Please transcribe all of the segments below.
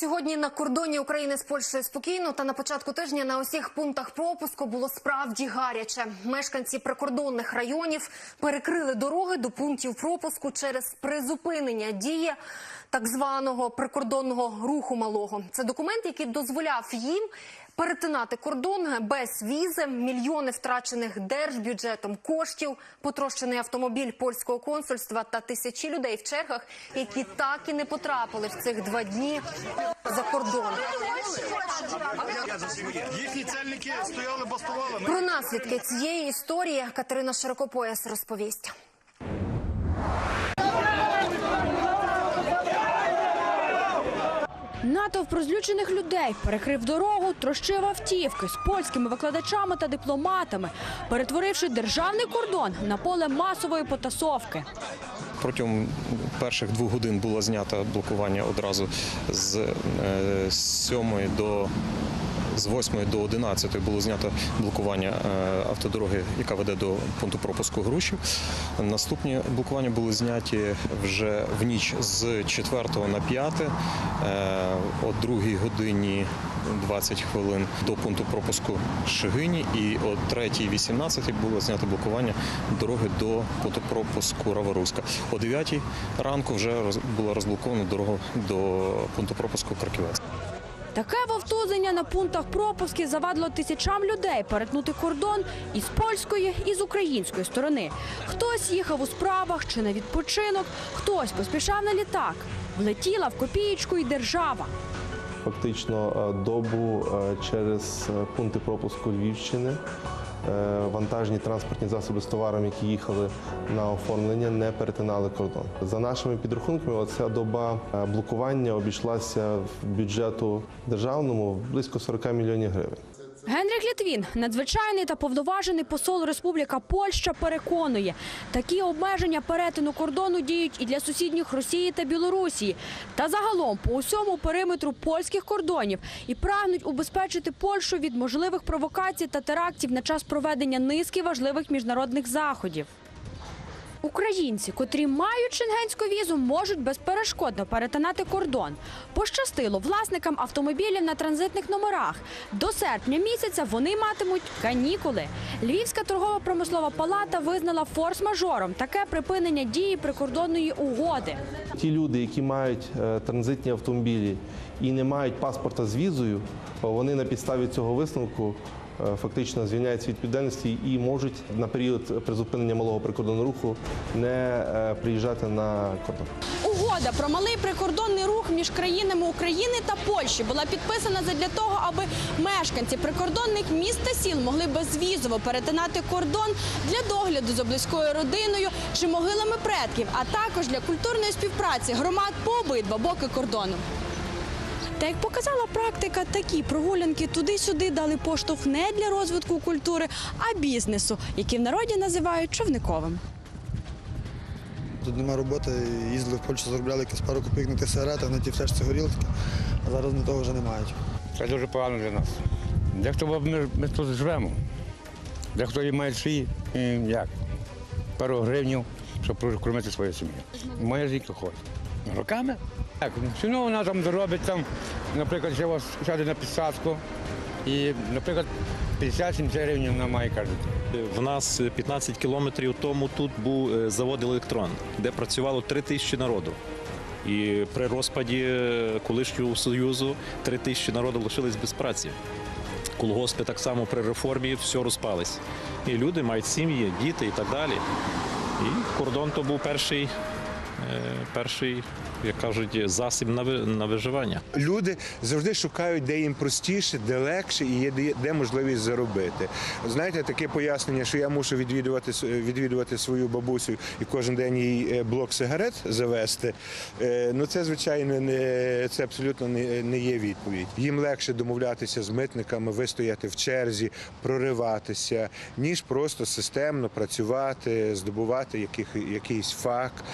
Сьогодні на кордоні України з Польщею спокійно, та на початку тижня на усіх пунктах пропуску було справді гаряче. Мешканці прикордонних районів перекрили дороги до пунктів пропуску через призупинення дії так званого прикордонного руху малого. Це документ, який дозволяв їм перетинати кордон без візи, мільйони втрачених держбюджетом коштів, потрощений автомобіль польського консульства та тисячі людей в чергах, які так і не потрапили в цих два дні за кордон. Їхні цельники стояли, бастували. Про наслідки цієї історії Катерина Широкопояс розповість. Натовп розлючених людей перекрив дорогу, трощив автівки з польськими викладачами та дипломатами, перетворивши державний кордон на поле масової потасовки. Протягом перших двох годин було знято блокування одразу з е, 7 до з 8 до 11 було знято блокування е, автодороги, яка веде до пункту пропуску Грушів. Наступні блокування були зняті вже в ніч з 4 на 5 е, о 2 годині 20 хвилин до пункту пропуску Шигині і о 3.18 було знято блокування дороги до пункту пропуску Раворуська. О 9 ранку вже була розблокована дорога до пункту пропуску Краківець. Таке вовтузення на пунктах пропусків завадило тисячам людей перетнути кордон із польської і з української сторони. Хтось їхав у справах чи на відпочинок, хтось поспішав на літак. Влетіла в копієчку і держава. фактично е, добу е, через е, пункти пропуску Львівщини. Е, Вантажні транспортні засоби з товарами, які їхали на оформлення, не перетинали кордон. За нашими підрахунками, оця доба е, блокування обійшлася в бюджету державному близько 40 мільйонів гривень. Генріх Літвін, надзвичайний та повноважений посол Республіка Польща, переконує, такі обмеження перетину кордону діють і для сусідніх Росії та Білорусії, та загалом по усьому периметру польських кордонів і прагнуть убезпечити Польщу від можливих провокацій та терактів на час проведення низки важливих міжнародних заходів. Українці, котрі мають шенгенську візу, можуть безперешкодно перетинати кордон. Пощастило власникам автомобілів на транзитних номерах. До серпня місяця вони матимуть канікули. Львівська торгово-промислова палата визнала форс-мажором таке припинення дії прикордонної угоди. Ті люди, які мають е, транзитні автомобілі і не мають паспорта з візою, вони на підставі цього висновку фактично звільняються від відповідальності і можуть на період призупинення малого прикордонного руху не е, приїжджати на кордон. Угода про малий прикордонний рух між країнами України та Польщі була підписана задля того, аби мешканці прикордонних міст та сіл могли безвізово перетинати кордон для догляду за близькою родиною чи могилами предків, а також для культурної співпраці громад по обидва боки кордону. Та як показала практика, такі прогулянки туди-сюди дали поштовх не для розвитку культури, а бізнесу, який в народі називають човниковим. Тут нема роботи, їздили в Польщу, заробляли якісь пару копійок на тих сигаретах, на ті флешці горілки, а зараз на того вже не мають. Це дуже погано для нас. Дехто ми, ми тут живемо. Дехто і має свій і як, пару гривнів, щоб прокормити свою сім'ю. Моя жінка ходить. Роками? Так, все одно вона там заробить там, наприклад, ще вас сяде на підсадку. І, наприклад, 50-70 гривень вона має кожен. В нас 15 кілометрів тому тут був е, завод електрон, де працювало 3 тисячі народу. І при розпаді е, колишнього союзу 3 тисячі народу лишились без праці. Колгоспи так само при реформі все розпались. І люди мають сім'ї, діти і так далі. І кордон то був перший, перший як кажуть, засіб на виживання. Люди завжди шукають, де їм простіше, де легше і є де, де можливість заробити. Знаєте, таке пояснення, що я мушу відвідувати відвідувати свою бабусю і кожен день їй е, блок сигарет завести. е, Ну це звичайно не це абсолютно не, не є відповідь. Їм легше домовлятися з митниками, вистояти в черзі, прориватися, ніж просто системно працювати, здобувати яких, якийсь факт.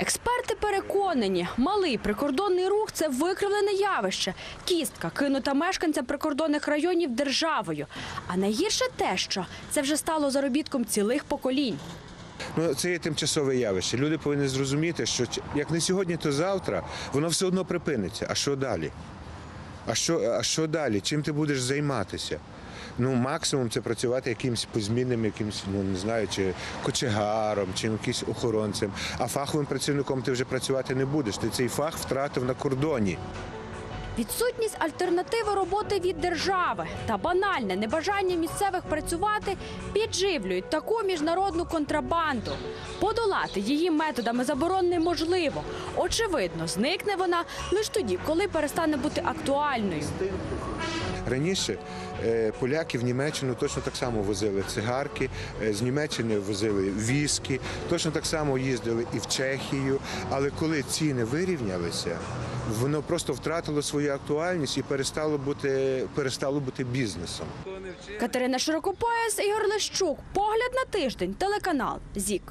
Експерти переконані, малий прикордонний рух це викривлене явище, кістка кинута мешканцям прикордонних районів державою. А найгірше те, що це вже стало заробітком цілих поколінь. Ну, це є тимчасове явище. Люди повинні зрозуміти, що як не сьогодні, то завтра воно все одно припиниться. А що далі? А що, а що далі? Чим ти будеш займатися? Ну, максимум це працювати якимось позмінним, якимось, ну не знаю, чи кочегаром, чи якимось охоронцем. А фаховим працівником ти вже працювати не будеш. Ти цей фах втратив на кордоні. Відсутність альтернативи роботи від держави та банальне небажання місцевих працювати підживлюють таку міжнародну контрабанду. Подолати її методами заборон неможливо. Очевидно, зникне вона лише тоді, коли перестане бути актуальною. Раніше е, поляки в Німеччину точно так само возили цигарки, е, з Німеччини возили віскі, точно так само їздили і в Чехію. Але коли ціни вирівнялися, воно просто втратило свою актуальність і перестало бути, перестало бути бізнесом. Катерина Широкопояс, Ігор Лещук. Погляд на тиждень. Телеканал ЗІК.